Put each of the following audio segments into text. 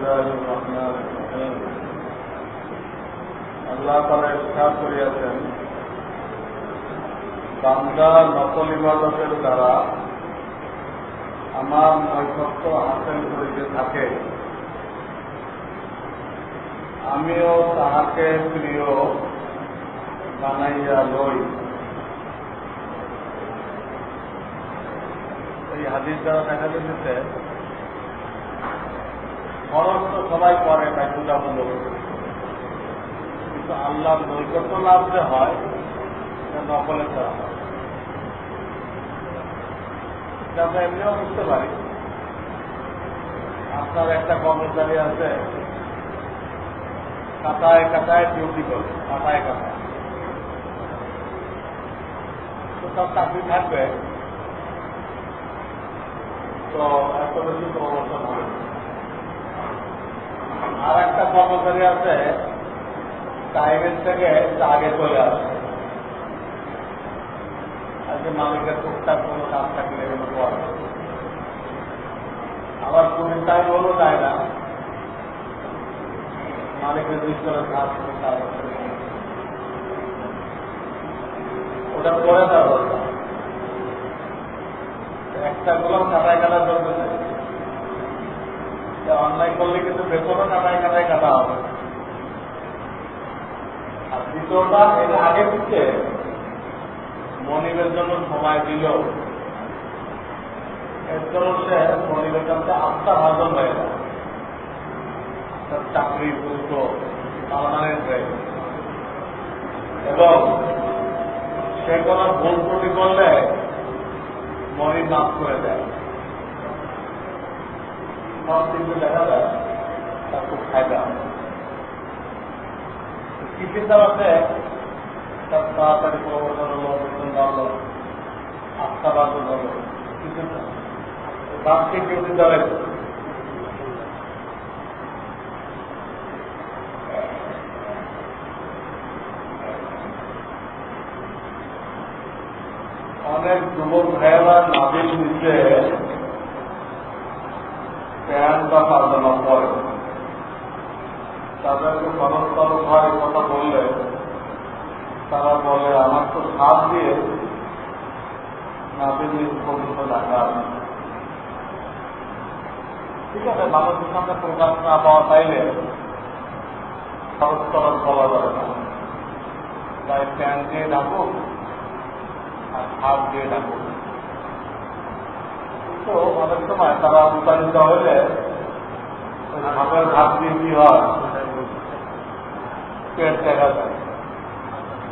الله الرحمن الرحيم আল্লাহ তারা ইস্তার করিয়াছেন বান্দা নকল ইবাদতের দ্বারা আমার নৈকট্য হাসিল করিতে থাকে আমিও তাহাকে প্রিয় বানাইয়া লই এই হাদিস দ্বারা দেখা যেতেছে খরচ তো সবাই করে বাধ্যতামূলক কিন্তু আল্লাহ নৈকট্য লাভ যে হয় নকলের দ্বারা হয়। আমরা এমনিও বুঝতে পারি। আপনার একটা কর্মচারী আছে কাতায় কাটায় ডিউটি করে কাটায় কাটায় তো তার চাকরি থাকবে, তো এত বেশি প্রমোশন হবে আর একটা কর্মচারী আছে টাইমের থেকে আগে চলে আসে। আজকে মালিকের টুকটাক কোনো কাজ থাকলে এগুলো করে আবার কোন টাইম হলো যায় না? মালিকের বিস্তরের কাজ ওটা করে দেওয়া একটা গোলাম কাটায় কাটা চলবে অনলাইন করলে কিন্তু বেতনও কাটায় কাটায় কাটা হবে। আর দ্বিতীয়টা, এর আগে থেকে মনিবের জন্য সময় দিল এর জন্য সে মনিবের কাছে আস্থা ভাজন হয়ে যায়। চাকরি দ্রুত পারমানেন্ট হয়ে এবং সে কোনো ভুল ত্রুটি করলে মনিব মাফ করে দেয়। সব কিন্তু দেখা যায় তার খুব ফায়দা। কিছু আছে তার তাড়াতাড়ি প্রবর্তন হলো বেতন বাড়লো আস্থা বাড়লো কিছু বার্ষিক ডিউটি দলে অনেক যুবক ভাইয়েরা নাবিল নিচে প্যান্ট বা পাজামা পরে তাদেরকে পরস্পর হয় কথা বললে তারা বলে আমার তো সাপ দিয়ে নাবিল নিচ পর্যন্ত ডাকা আছে আছে মানুষের সামনে প্রকাশ না পাওয়া চাইলে পরস্পর বলা যাবে না। তাই প্যান্ট দিয়ে ডাকুক আর হাত দিয়ে ডাকুক তো অনেক সময় তারা উৎপাদিত হইলে হাতের হাত দিয়ে কি হয়? পেট দেখা যায়।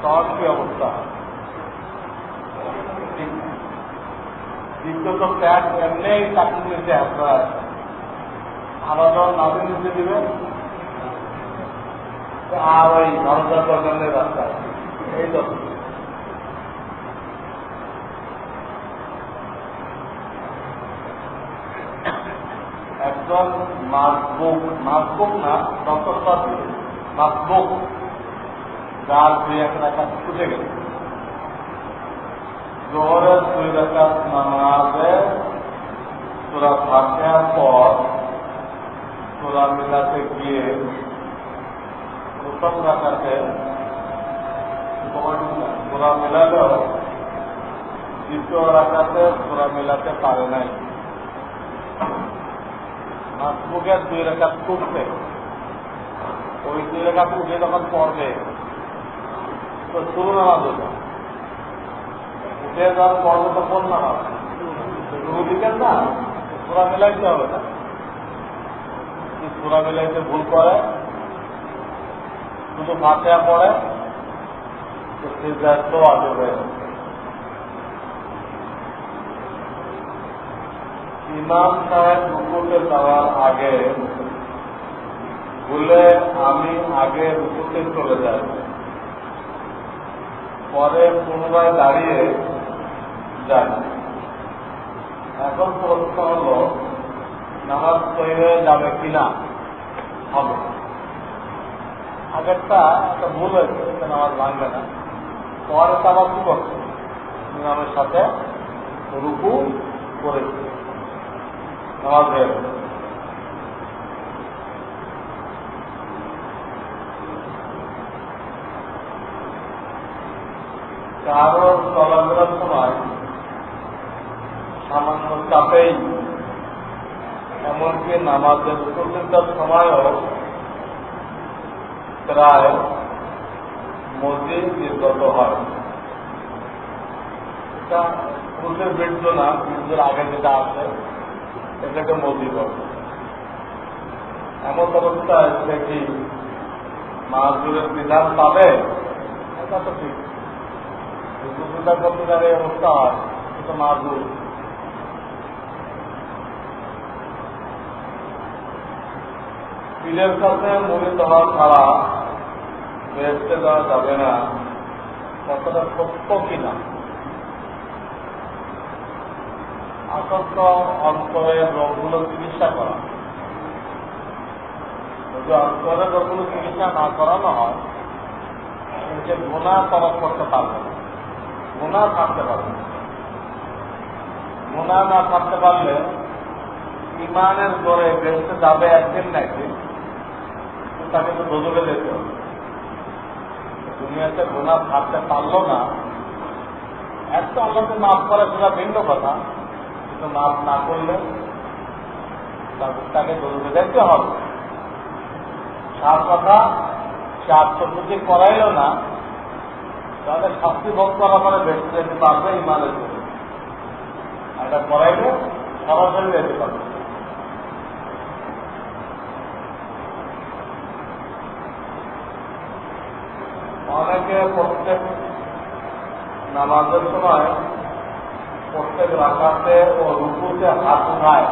তখন কি অবস্থা? দ্বিতীয়ত প্যাট এমনি চাকরি নিতে আপনার যখন নামে নিতে দিবেন আর ওই ভারতের দরকারের রাস্তায় এই তো। একজন মাসবুক মাসবুক না ডক্টর মাসবুক। যার দুই এক রাখা ছুটে গেল। জোহরের দুই রাখা নামাজে তোরা ফাঁকার পর তোরা মিলাতে গিয়ে প্রথম রাখাতে তোরা মিলালেও দ্বিতীয় রাখাতে তোরা মিলাতে পারে নাই মাসবুকের দুই রেখা টুটবে ওই দুই রেখা টুটে যখন পড়বে তো শুরু নামাজ হতো উঠে যখন পড়বে তো কোন নামাজ শুরু দিকেন না সুরা মিলাইতে হবে না সুরা মিলাইতে ভুল করে, শুধু ফাঁকা পড়ে, তো সে ব্যস্ত আসবে ইমাম সাহেব রুকুতে যাওয়ার আগে ভুলে আমি আগে রুকুতে চলে যাই। পরে পুনরায় দাঁড়িয়ে যাই। এখন প্রশ্ন হল, নামাজ তৈরি হয়ে যাবে কিনা? হবে। আগেরটা একটা ভুল হয়েছে নামাজ ভাঙবে না। তোমার একটা আমার কি করছে? ইমামের সাথে রুকু করেছে। নামাজ হয়ে গেল। কারোর চলাফেরার সময় সামান্য চাপেই এমনকি নামাজের প্রতিটার সময়ও প্রায় মসজিদ নির্গত হয়। পুরুষের বৃদ্ধ না বৃদ্ধের আগে যেটা আছে, এটাকে মসজিদ এমন অবস্থায় সে কি মাহজুরের বিধান পাবে? এটা তো ঠিক। বিদ্যুৎ করতে গেলে অবস্থা হয় কিন্তু মাহজুর পীরের কাছে মূলিত হওয়া ছাড়া বেসতে দেওয়া যাবে না। কতটা সত্য কিনা? আসক্ত অন্তরের রোগগুলো চিকিৎসা করা। যদি অন্তরের রোগগুলো চিকিৎসা না করানো হয়, সে গুণা তরফ করতে পারবে না। গুণা থাকতে পারবে না। গুণা না থাকতে পারলে ইমানের জোরে বেসতে যাবে একদিন না একদিন তাকে তো দোজকে যেতে হবে। দুনিয়াতে গুণা থাকতে পারল না। একটা আল্লাহকে মাফ করে সেটা ভিন্ন কথা। কিন্তু মাফ না করলে তাকে দোজকে দেখতে হবে। সার কথা সে আত্মশুদ্ধি করাইল না, তাহলে শাস্তি ভোগ করার পরে বেঁচে যেতে পারবে ইমানের জন্য। এটা করাইলে সরাসরি যেতে পারবে। অনেকে প্রত্যেক নামাজের সময় প্রত্যেক রাখাতে ও রুকুতে হাত উঠায়।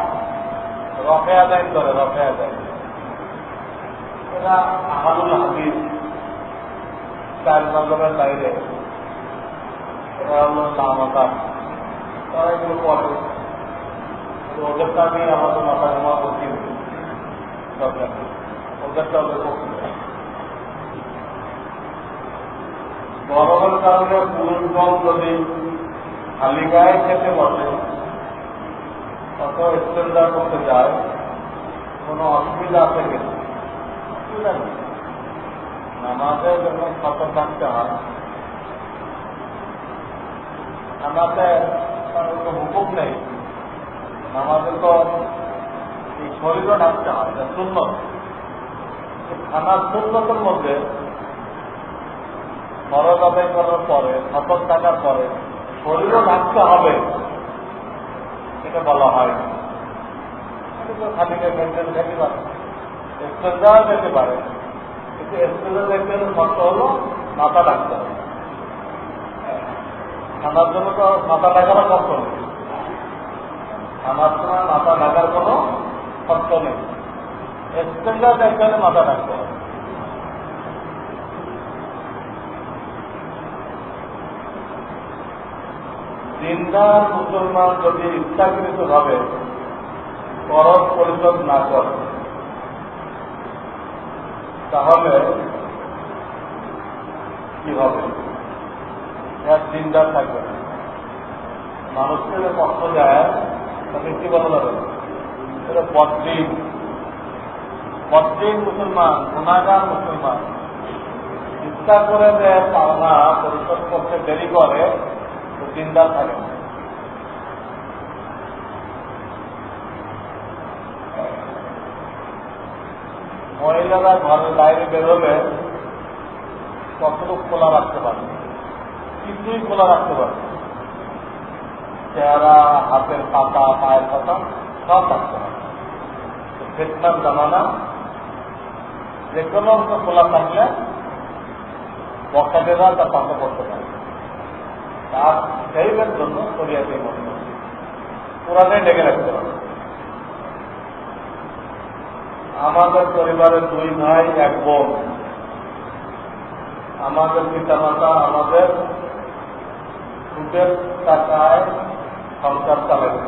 রফে আদায় করে রফে আদায় এরা আহাদুল হাবিব চার নম্বরের বাইরে। এরা হলো নামাতা। তারা এগুলো পড়ে। ওদেরটা আমি আমাদের মাথা জমা করছি ওদেরটা ওদের পক্ষে। পুরুষগণ যদি খালি গায়ে খেতে বসে কত স্টেন্ডার করতে যায়, কোনো অসুবিধা আছে কিনা অসুবিধা নেই। নামাজে যখন সতর্ক থাকতে হয়। নামাজে কোনো হুকুম নেই। নামাজে তো এই শরীরও ঢাকতে হয় যা শূন্য খানার শূন্যতের মধ্যে খরচ আদায় করার পরে সতর্ক থাকার পরে, শরীরও ঢাকতে হবে। এটা বলা হয়। খালিকে মেনটেন খেতে পারে এক্সপ্রেসার যেতে পারে। কিন্তু এক্সপ্রেসার দেখতে হলে শর্ত হলো মাথা ডাকতে হবে। খানার জন্য তো মাথা ডাকারও কষ্ট নেই। খানার সময় মাথা ডাকার কোনো কষ্ট নেই। এক্সপ্রেসার দেখতে হলে মাথা ডাকতে হবে। দিনদার মুসলমান যদি ইচ্ছাকৃত ভাবে করজ পরিশোধ না করে, তাহলে কি হবে? এক দিনদার থাকবে মানুষকে যে কষ্ট দেয় তাকে কি বলা যাবে? এটা বদ্রিন বদ্রিন মুসলমান, গুণাগার মুসলমান, ইচ্ছা করে যে পাওনা পরিশোধ করতে দেরি করে দিনদার থাকে। মহিলারা ঘরের বাইরে বেরোলে কতটুকু খোলা রাখতে পারে কিছুই খোলা রাখতে পারে চেহারা, হাতের পাতা, পায়ের পাতা সব রাখতে পারে ফেতনার জামানা যে কোনো অংশ খোলা থাকলে বক্তাদেরা তার পাতা করতে পারে তার সেইবের জন্য শরিয়াতে মনে পুরানে ডেকে রাখতে হবে। আমাদের পরিবারের দুই ভাই, এক বোন। আমাদের পিতামাতা আমাদের সুখের টাকায় সংসার চালাবে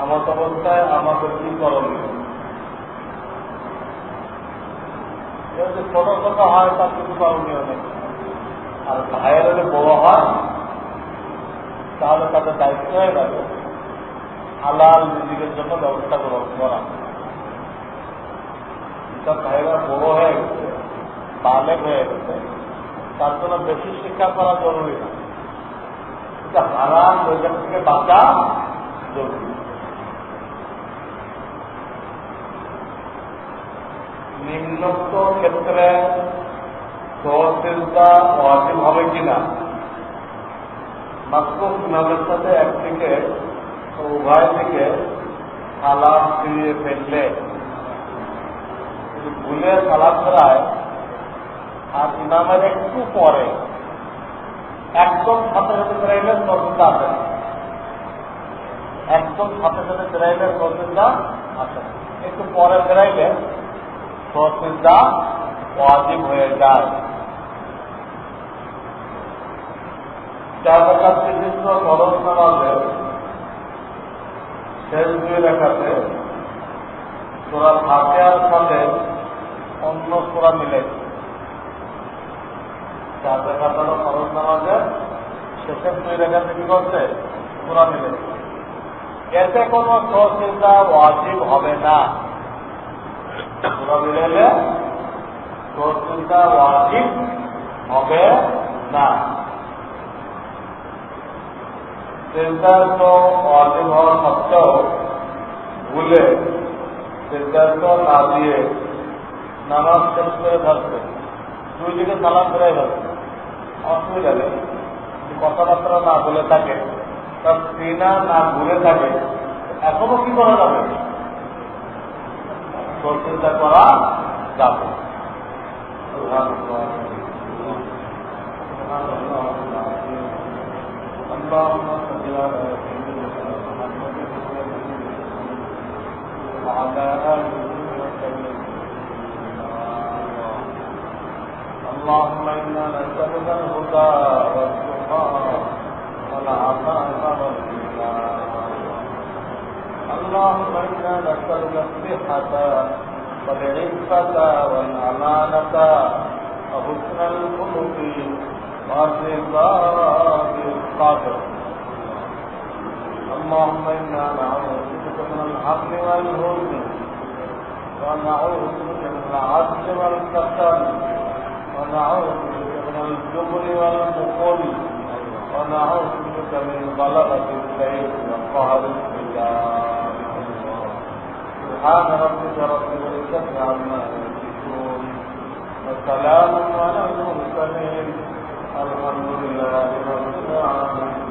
এমন অবস্থায় আমাদের কি করণীয়? ছোট ছোট হয়, তার কিছু করণীয় নেই। আর ভাইয়ের যদি বড় হয়, তাহলে তাদের দায়িত্ব হয়ে যাবে হালাল নিজেদের জন্য ব্যবস্থা করা ভাইরা বড় হয়ে গেছে, বালেক হয়ে গেছে, তার জন্য বেশি শিক্ষা করা জরুরি না। এটা হারাম, ওইখান থেকে বাঁচা জরুরি। নিম্নোক্ত ক্ষেত্রে সহচিন্তা অজিব হবে কিনা? মাত্র ইমামের সাথে একদিকে উভয় দিকে সালাম ফিরিয়ে ফেললে। ভুলে সালাম ফেরায়, আর ইমামের একটু পরে একদম সাথে সাথে ফেরাইলে সচিন্তা আসে একদম সাথে সাথে ফেরাইলে সচিন্তা আসে একটু পরে ফেরাইলে সচিন্তা ওয়াজিব হয়ে যায়। চার টাকার নির্দিষ্ট খরচ নামাজে শেষ দুই রেখাতে তোরা ফাঁকেয়ার সাথে অন্য সোরা মিলে। চার রেখাতে খরচ নামাজে শেষের দুই রেখাতে কি করছে সোরা মিলে। এতে কোনো সচিন্তা ওয়াজিব হবে না। সোরা মিলেলে সচিন্তা ওয়াজিব হবে না। সিদ্ধান্ত অর্জন হওয়া সত্ত্বেও ভুলে সিদ্ধান্ত না দিয়ে নামাজ শেষ করে থাকবে দুই দিকে সালাম ফেরাই থাকবে অসুবিধা নেই কথাবার্তা না বলে থাকে তার সিনা না ঘুরে থাকে এখনো কি করা যাবে চিন্তা করা যাবে اللهم وعلى آله وسلم اللهم إنا نسألك الهدى والتقى والعفاف والغنى اللهم إنا نسألك الصحة والعفة والأمانة وحسن الخلق والرضا بالقدر. اللهم إنا نعوذ بك من الحق والهم ونعوذ بك من العجز والكسل ونعوذ بك من الجبن والبخل ونعوذ بك من غلبة البيت والقهر إلى سبحان ربك رب العزة عما يشركون وسلام على المرسلين. الحمد لله رب العالمين.